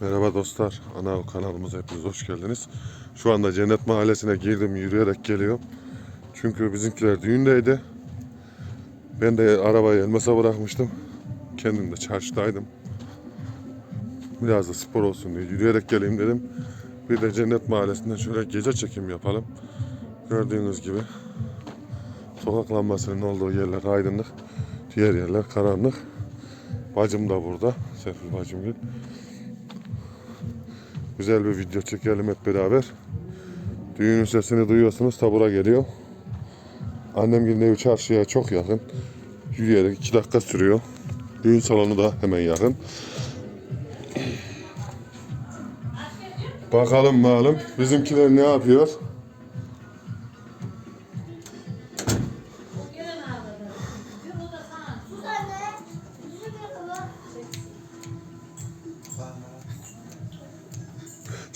Merhaba dostlar, ana kanalımıza hepiniz hoş geldiniz. Şu anda Cennet Mahallesi'ne girdim, yürüyerek geliyorum. Çünkü bizimkiler düğündeydi. Ben de arabayı elmasa bırakmıştım. Kendim de çarşıdaydım. Biraz da spor olsun diye yürüyerek geleyim dedim. Bir de Cennet Mahallesi'nden şöyle gece çekim yapalım. Gördüğünüz gibi sokak lambasının olduğu yerler aydınlık. Diğer yerler karanlık. Bacım da burada. Sefil bacım gibi. Güzel bir video çekelim hep beraber. Düğünün sesini duyuyorsunuz. Tabura geliyor. Annem gibi evi çarşıya çok yakın. Yürüyerek 2 dakika sürüyor. Düğün salonu da hemen yakın. Bakalım malum bizimkiler ne yapıyor?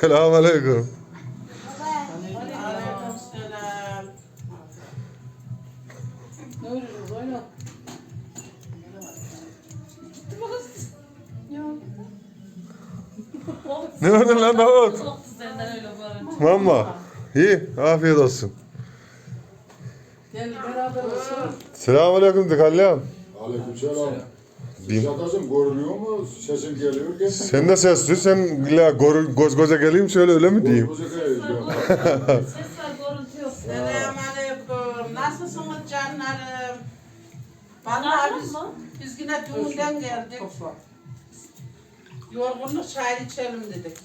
Selamünaleyküm. Aleykümselam. Ne gördün lan Davut? Mama. İyi. Afiyet olsun. Gel beraber olsun. Selamünaleyküm Dikallem. Aleykümselam. Bin- Şadacım görünüyor mu? Sesin geliyor. Gel. Sen de sesli. Sen illa gor- göz göze geleyim şöyle öyle mi diyeyim? Koca geliyor. Ses var, görüntü yok. Selamünaleyküm. Nasılsınız canlarım? Vallahi biz, biz yine düğünden geldik. Yorgunluk çay içelim dedik.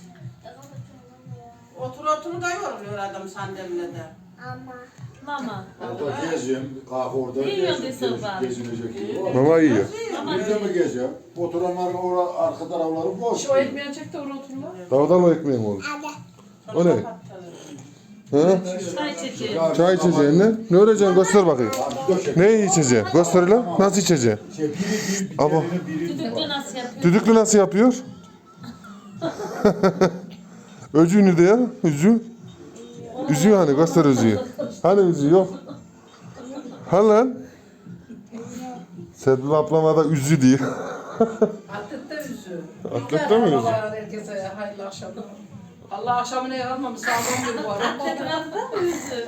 Otur otur da yoruluyor adam sandalyede. Ama. Mama. Orada gezeyim. Kalk orada Ne yiyorsun. Mama yiyor. Bir de mi gezeyim? Oturanların ora, arka tarafları boş. Şu ekmeği çek de oraya oturma. Davut'a mı ekmeğim olur? O ne? Hı? Çay içeceğim. Çay içeceğin ne? Ne öğreceksin göster bakayım. Ne içeceksin? Göster lan. Nasıl içeceksin? Şey, biri bir, bir Abo. Düdüklü nasıl yapıyor? Düdüklü nasıl yapıyor? Öcüğünü de ya. Üzü. Üzüğü hani göster üzüğü. Hani üzüğü yok. Ha lan. Sedil ablama da üzü diyor. Atlet'te üzü. Atlet'te mi üzü? Herkese hayırlı akşamlar. Allah akşamına yaratmamış sağlam bir bu arada. Atlet'in da mı üzü?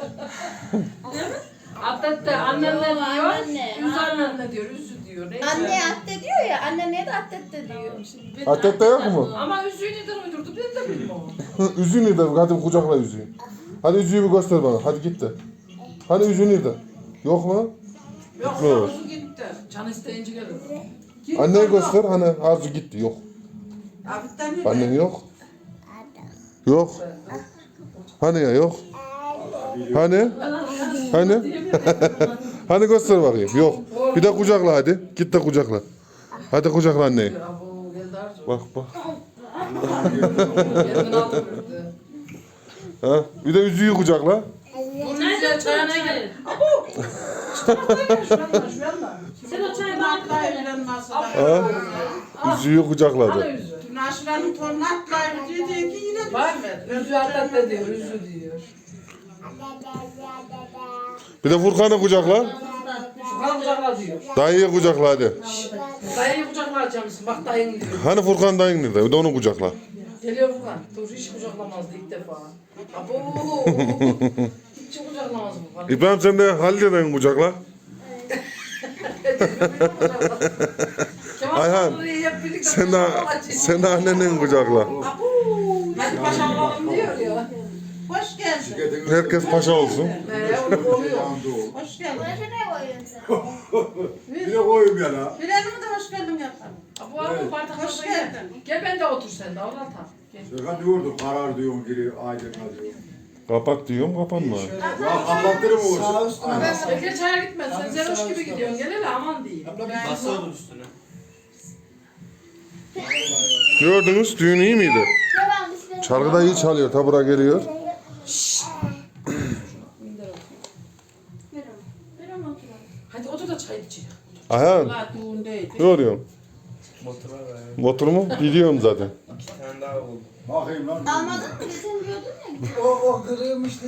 Atlet'te annenle diyor, üzü annenle diyor, üzü diyor. Neyse. Anne atte diyor ya. De atte de diyor. Atlet'te yok mu? Ama üzüğü neden uydurdu ben de bilmiyorum. Üzü nerede? Hadi kucakla üzüğü. Hadi üzüğü bir göster bana. Hadi git de. Hani üzü nerede? Yok mu? Yok olur? kokusu gitti. Can isteyince gelir. Anneye göster. Hani Arzu gitti. Yok. Abitten Annen yok. Yok. Hani ya yok. Hani? Hani? hani göster bakayım. Yok. Bir de kucakla hadi. Git de kucakla. Hadi kucakla anneyi. Abo geldi Arzu. Bak bak. Ha? Bir de üzüğü kucakla. Bunun güzel çayına gelin. Sen o çayı bana masada. Ha? Üzüğü kucakladı. Dün aşıranın torunu atlayıvır dedi ki yine Bak düşmedi. üzü atlattı diyor, üzü diyor. Bir de Furkan'ı kucakla. Şu kan kucakla diyor. Dayıyı kucakla hadi. Dayıyı kucaklayacağım mısın? Bak dayın gidiyor. Hani Furkan dayın nerede? Bir de onu kucakla. Geliyor Furkan. Dur hiç kucaklamazdı ilk defa. Abo. hiç kucaklamaz Furkan. İbrahim sen de Halil'e dayın kucakla. Kemal Ayhan, Sunal'ı hep birlikte Sen de, sen de annenden kucakla. Abu, hadi paşa olalım diyor ya. Hoş geldin. Herkes paşa olsun. Ee, onu oluyor. Hoş geldin. Burası ne koyuyorsun? Bir de koyayım yana. Bilal'ime de hoş geldin yapalım. Abu abi bardaklarda Hoş gel. geldin. Gel ben de otur sen de. Oradan tak. Gel. Şaka diyordu. Karar diyorsun giri aydınla diyor. Kapat diyorum kapanma. Ya kapattırım o. Gel gel çaya gitme. Sen zeroş gibi gidiyorsun. Gel hele aman değil. Basalım üstüne. Gördünüz düğün iyi miydi? Çalgı da iyi çalıyor. Tabura geliyor. Hadi otur da çay içelim. Motora ver. Motor mu? Biliyorum zaten. İki tane daha oldu. Bakayım lan. Almadın mı? Sen diyordun ya. O, o kırılmıştı.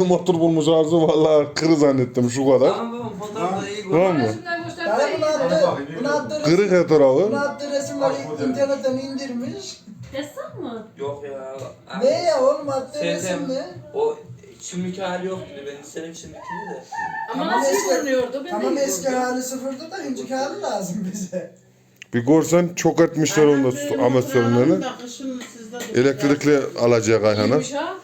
bir motor bulmuş Arzu vallahi kırı zannettim şu kadar. Tamam babam fotoğrafta iyi Tamam mı? Resimden göster. Yani bunu attı, bunu attı, resim, Kırık bunu attı resim var internetten indirmiş. Destek mi? Yok ya. Ne ya oğlum adlı Sevdim. resim ne? O çimlik hali yok dedi. Ben istedim çimlikini de. Ama Tamam, nasıl eski- görünüyordu? Ben Tamam de eski gördüm. hali sıfırda da önceki hali lazım bize. Bir görsen çok etmişler onda amatörlerini. Elektrikli alacak Ayhan'a. İyiymiş ha.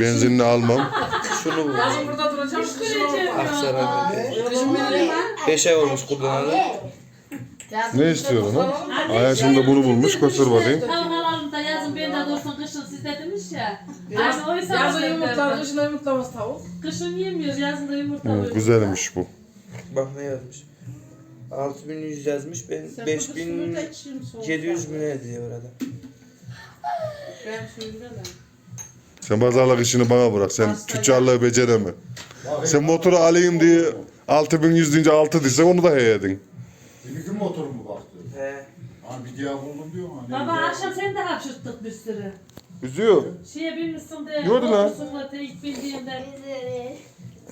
Benzinli almam. Şunu bu. Yazın burada duracağım. Kışın orada. Aksaray. Kışın. 5 ay olmuş kullanalı. Ne istiyorsun ha? Ayhan şimdi bunu bulmuş. Götür bakayım. Tavuk alalım da yazın ben de dursun kışın siz de demiş ya. Aynı oysa Yazın yumurtlar, kışın yumurtlamaz tavuk. Kışın yemiyor yazın da yumurta Hı, güzelmiş bu. Bak ne yazmış. 6100 yazmış. Ben Sen 5700 mü ne diyor orada. Ben söyleyeyim. Sen pazarlık işini bana bırak. Sen tüccarlığı becereme. Sen motoru alayım diye 6100 deyince 6 diyse onu da heyedin. Gün motoru mu baktı? He. Ha bir diğer buldum diyor mu? Baba akşam seni de hapşırttık bir sürü. Üzüyor. Şeye binmişsin de, oldu lan? motorsunla de ilk bindiğinde. Üzeri.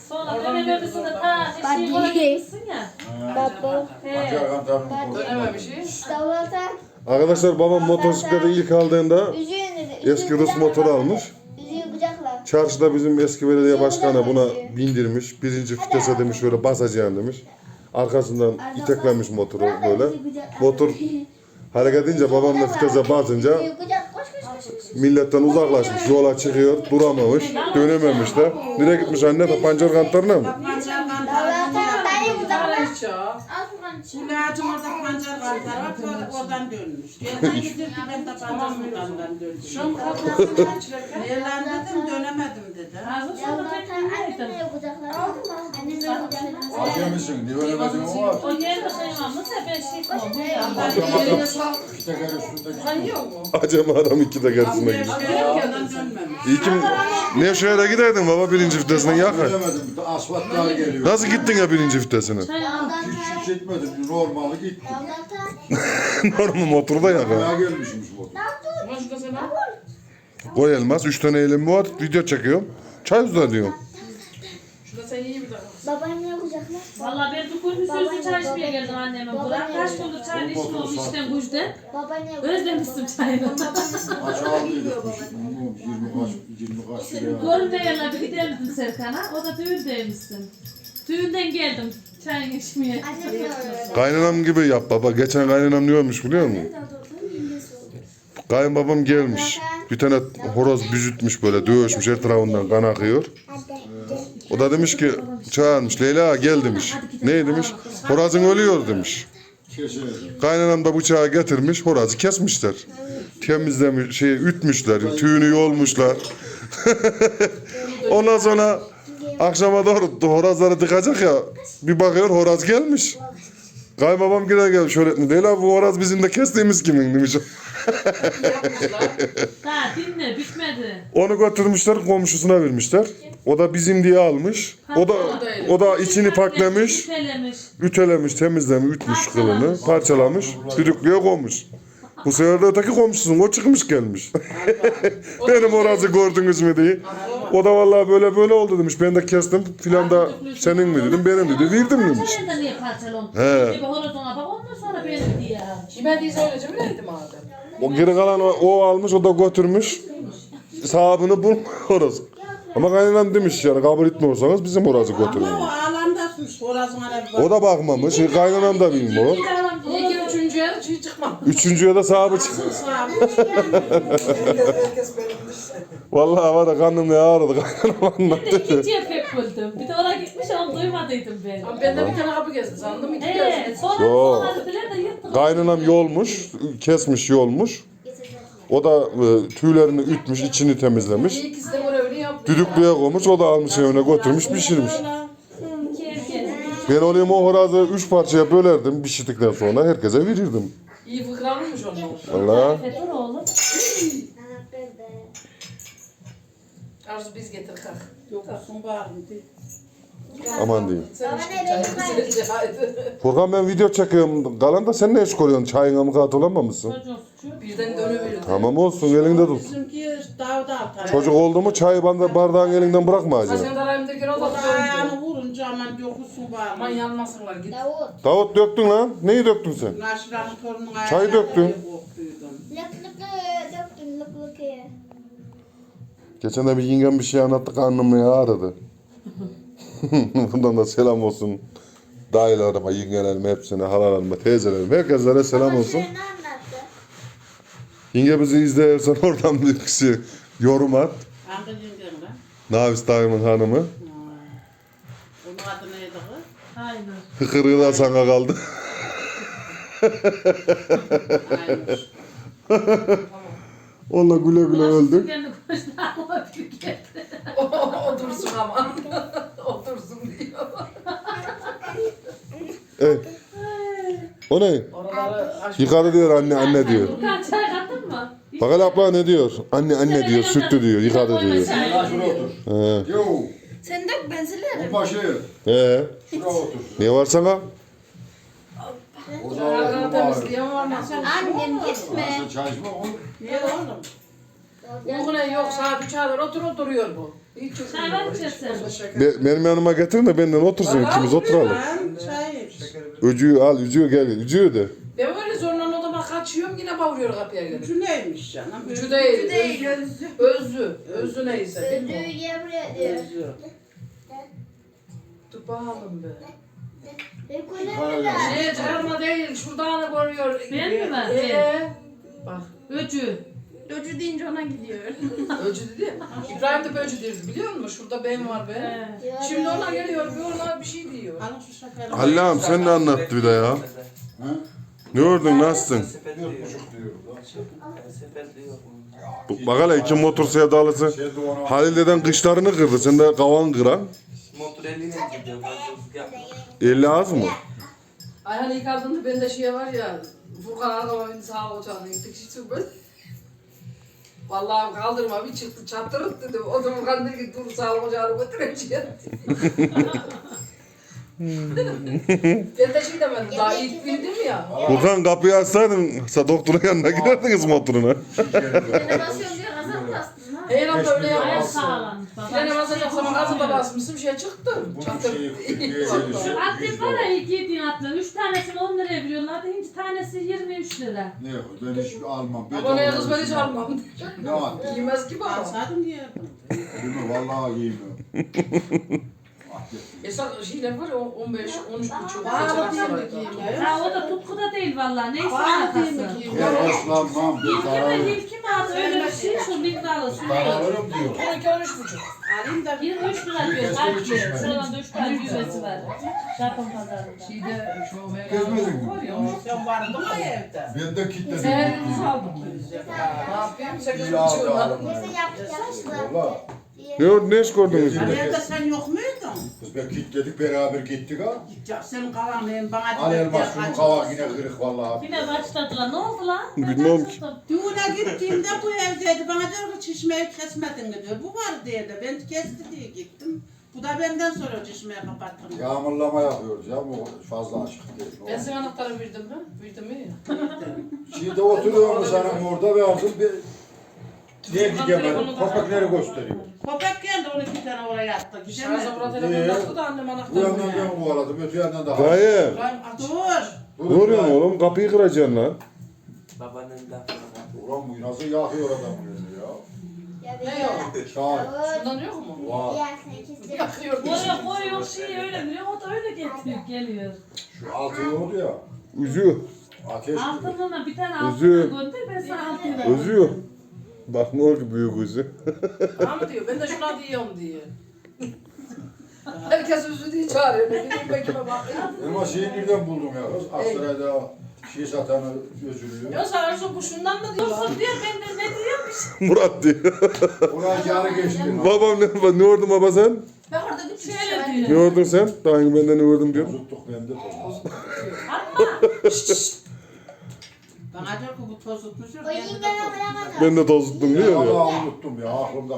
Sonra öbürsünde oradan. ta eşeği kola gitmişsin ya. Baba. He. Acar kantarını koydum. Dönememiş iyi. Davulata. Arkadaşlar babam motosikleti ilk aldığında eski Rus motoru almış. Üzüğü kucakla. Çarşıda bizim eski belediye başkanı buna bindirmiş. Birinci vitese demiş şöyle basacaksın demiş. Arkasından iteklemiş motoru böyle. Motor hareket edince babam da vitese basınca milletten uzaklaşmış. Yola çıkıyor, duramamış, dönememiş de. Nereye gitmiş anne? Pancar kantarına mı? İçin. Kulağacım orada pancar var. sonra Oradan dönmüş. Yerden getirdi ben de pancar sultanından döndüm. Şu an kalkmasın içlerken. Yerden dedim dönemedim dedi. Ağzı sonra tekrar kucakla. Acemişsin. Nivelemedin o var. O yerde kıymamız ya ben şey yerine sağlık. İki teker üstünde. Kayıyor mu? Acem adam iki de gerisine gidiyor. Yerden dönmemiş. İyi ki Nevşehir'e giderdin baba birinci vitesine yakın. Asfalt daha geliyor. Nasıl gittin ya birinci vitesine? Hiç hiç gitmedim. Normalde gittim. Normal motorda yakın. Bayağı gelmişmiş motor. Ama şurada sen al. Koy elmas, üç tane elim var, video çekiyorum. Çay uzla diyorum. Şurada sen iyi bir dakika. Babaanne kucakla. Valla ben gün sözlü çay içmeye geldim anneme. Bırak kaç gündür çayını içmiyorum işten güçten. Babaanne. Özlemişsin çayını. Aç aldıydık. 20 kaç, 20 kaç. Görünmeyenle bir gidemedim Serkan'a. O da düğündeymişsin. Düğünden geldim çayını içmeye. Annem de öyle. Kaynanam gibi yap baba. Geçen kaynanam ne olmuş biliyor musun? Kayınbabam gelmiş. Bir tane horoz büzütmüş böyle dövüşmüş her tarafından kan akıyor. O da demiş ki çağırmış Leyla gel demiş. Ne demiş? Horozun ölüyor demiş. Kaynanam da bıçağı getirmiş horozu kesmişler. Temizlemiş, şey ütmüşler, tüyünü yolmuşlar. Ondan sonra akşama doğru horozları tıkacak ya bir bakıyor horoz gelmiş. Kayınbabam gider gelmiş şöyle Leyla bu horoz bizim de kestiğimiz kimin demiş. Daha dinle bitmedi. Onu götürmüşler komşusuna vermişler. O da bizim diye almış. O da o da içini paklamış, Ütelemiş. ütelemiş, temizlemiş, ütmüş kılını, parçalamış, düdüklüye koymuş. Bu sefer de öteki komşusun, o çıkmış gelmiş. Benim orası gördünüz mü diye. O da vallahi böyle böyle oldu demiş. Ben de kestim filan da senin mi dedim, benim dedi. Verdim demiş. Parçalarında niye parçalamış? He. Gibi horozuna bak ondan sonra benim diye. Kime değilse öylece bileydim madem. O geri kalan o, o almış, o da götürmüş. Sahabını bul horoz. Ama kaynanam demiş yani kabul etmiyorsanız bizim horozu götürün. Ama o alandasmış. Orasın hala bir O da bakmamış, kaynanam da bilmiyor. Üçüncüye hiç çıkmam. Üçüncüye de sahibi çıktı. Herkes benimmiş. Vallahi var da karnım ne ağrıdı. Kaynanam Bir de anlattı. ikinciye pek güldüm. Bir de oraya gitmiş onu duymadıydım ben. Ama ben de bir tane kapı gezdim sandım. İki Ee, gezdim. sonra Yo. sonra dediler de yırttık. Kaynanam yolmuş, kesmiş yolmuş. O da e, tüylerini ütmüş, içini temizlemiş. İkisi de görevini yaptı. Düdüklüye koymuş, o da almış evine götürmüş, pişirmiş. Erkek. Ben olayım o horazı üç parçaya bölerdim pişirdikten sonra herkese verirdim. İyi fıkra almış onlar. Valla. Dur oğlum. Arzu biz getir kalk. Yok olsun bağırın diye. Aman diyeyim. Sen işte çayını Haydi. Furkan ben video çekiyorum. Kalan da sen ne iş koruyorsun? Çayına mı katılamamışsın? Birden dönüverir. Tamam olsun elinde tut. Bizimki dağda altar. Çocuk oldu mu çayı banda bardağın elinden bırakma acaba. sen de arayımdaki o O da da ayağını vurunca aman bağırın. yanmasınlar git. Davut. Davut döktün lan. Neyi döktün sen? Naşiranın torunun Çay ayağına döktün. diye korktuydum. Löp löp löp döktüm Geçen de bir yengem bir şey anlattı karnım ya aradı. Bundan da selam olsun. Dayılarıma, yengelerime, hepsine, halalarıma, teyzelerime, herkeslere selam olsun. Ne anlattı? Yenge bizi izlersen oradan bir kişi yorum at. Hangi yengem lan? Navis dayımın hanımı. Hıkırığı da sana kaldı. Aymış. Onunla güle güle öldük. Kendi başına aklıma bir geldi. Otursun ama. Otursun diyor. Evet. O ne? Oraları aç. Yıkadı diyor anne anne diyor. Furkan çay kattın mı? Bak hele abla ne diyor? Anne anne diyor, sütlü diyor, yıkadı diyor. Gel şuraya otur. He. Yo, Sen ben silerim. He. Otur. Ne var sana? Otur mı? Annem gitme. İçme oğlum. Niye oğlum? Uygun yok saat 3 kadar otur oturuyor bu. Hiç yok. Çay var mı içersin? Be- benim yanıma getirin de benden otursun ikimiz oturalım. Ben çay iç. Öcüğü al, öcüğü gel, öcüğü de. Ben böyle zorla odama kaçıyorum yine bağırıyor kapıya gelip. Üçü neymiş canım? Üçü değil. Özü. Özü. Özü neyse. Ödüğü yemin ediyor. Özü. Bakalım be. Ben. Şeye çıkarma değil. Şuradan da görüyor. Ben mi var? Ee, bak. Öcü. Ödü deyince ona gidiyor. Öcü dedi. İbrahim de öcü dedi biliyor musun? Şurada ben var be. Şimdi ona geliyor bir ona bir şey diyor. Allah'ım sen ne anlattı bir de ya? Ne gördün, nasılsın? Bak hele iki motor sevdalısı. Şey Halil deden kışlarını kırdı, sen de kavan kıran. Motor eline gidiyor. Gazoz yapma. 50 az mı? Ayhan yıkadığında bende şey var ya. Furkan arkama bindi sağa ocağına gittik hiç sürmez. Vallahi kaldırma bir çıktı çattırıp dedim. O da Furkan dedi ki dur sağ ocağına götüreceğim. ben de şey demedim daha ilk bildim ya. Burhan kapıyı açsaydın, sa doktorun yanına giderdiniz motoruna. Bastın ha. Her an böyle Ayak yapmışsın. sağlam. Frene basacak zaman gazı da basmışsın bir şey çıktı. bunun Çattır. şeyi Şu gelişiyor. atlet var ya iki yediğin atlet. Üç tanesini 10 liraya veriyorlardı. Hinci tanesi 23 lira. Ne yok ben hiç almam. Ne kız ben hiç almam. Ne var? Giymez ki baba. Alsaydın yerdim. Bunu vallahi giymiyorum. Esas şeyler var ya 15, 13 buçuk. Bağlı değil mi? Ha o da tutkuda değil vallahi. Neyse Bağlı değil mi arkası. giymiyor? Ben hoşlanmam. Ben İlki mi zararım. ilki mi adı öyle bir şey şu miktarı su. Zararım diyor. 12, 13 buçuk. Alayım da bir 23 lira diyor. Kalpli. Sıradan da 3 tane güvesi var. Japon pazarında. Şeyde şu Gezmedin mi? Sen vardın mı evde? Ben de kilitledim. Seherinizi aldım. Ne yapayım? 8 İyi aldı buçuğum aldım. Neyse yap yavaşla. Valla. Ne, ne iş gördünüz yine? evde sen yok muydun? Kız ben kilitledik beraber gittik ha. Gidecek senin kalanın bana Al elmas "Gel, şunun kavak olsun." yine kırık vallahi. Yine başladılar. Ne oldu lan? Bilmem ki. Düğüne gittiğimde bu evdeydi. Bana diyor ki çişmeyi kesmedin mi diyor. Bu var dedi. Ben kesti diye gittim. Bu da benden sonra çişmeyi kapattım. Yağmurlama yapıyoruz ya bu fazla açık değil. Ben sana anahtarı verdim mi? Verdim mi? Şimdi oturuyor mu sana orada verdim bir Niye gidemedim? Köpekleri gösteriyor. Köpek geldi 12 tane oraya bura telefonu taktı da annem Bu anahtarı yandan ben kovaladım, öte yandan da. Dayı, aç. Dur. oluyor oğlum? Kapıyı kıracaksın lan. Babanın lafına bak. Ulan bu nasıl yakıyor adam böyle ya? Ne yok? Çağır. Şundan yok mu? Var. Ya sen kesin. Yakıyor. Koyuyor koyuyor şey öyle biliyor. O da öyle getiriyor geliyor. Şu altı oldu ya. Üzüyor, Ateş gibi. Altından bir tane altından Üzüyor. gönder ben sana veririm. özüyor. Bak ne oldu büyük üzü. Tamam diyor. Ben de şuna diyorum diye. Herkes üzü diye çağırıyor. Ne bileyim ben kime bakayım. Ama şeyi nereden buldum ya kız? Aksaray'da şey satanı özürlüyor. Ya sarısı bu şundan mı diyor? Olsun diyor ben de ne diyormuş. Murat diyor. Ona yarı geçti. Babam ne, ne gördün baba sen? Ben orada bir şey Şöyle Ne diyor. gördün sen? Daha önce benden ne gördüm diyor. Bozuktuk ben de tozumuz. Bana diyor ki bu toz tutmuşur. O yengene bırakalım. Ben de tozuttum. Vallahi unuttum ya aklımda.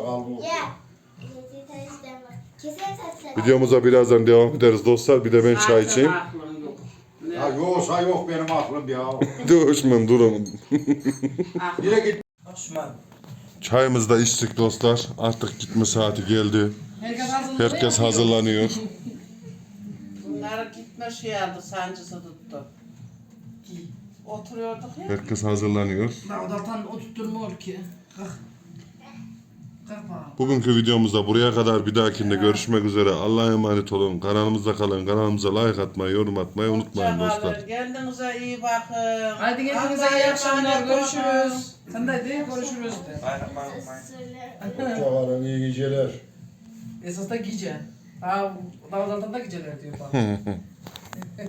Kesin saçlar. Videomuza birazdan devam ederiz dostlar. Bir de ben çay içeyim. aklın yok. Ne? Ya yoksa yok benim aklım ya. Dövüşmem durun. Aklın. Yine git. Osman. Çayımızı da içtik dostlar. Artık gitme saati geldi. Herkes hazırlanıyor. Herkes hazırlanıyor. Bunlar gitme şey aldı sancısı tuttu. Oturuyorduk ya. Herkes hazırlanıyor. Ya odatan oturtturmuyor ki. Kalk. Bugünkü videomuzda buraya kadar bir dahakinde görüşmek üzere. Allah'a emanet olun. Kanalımızda kalın. Kanalımıza like atmayı, yorum atmayı unutmayın dostlar. Hoşçakalın. Kendinize iyi bakın. Hadi kendinize Allah'a iyi akşamlar. emanet olun. Görüşürüz. Sen de hadi görüşürüz de. Bayram bayram. Söyle. Hoşçakalın, iyi geceler. Esas da gece. Daha zaten da geceler diyor bana.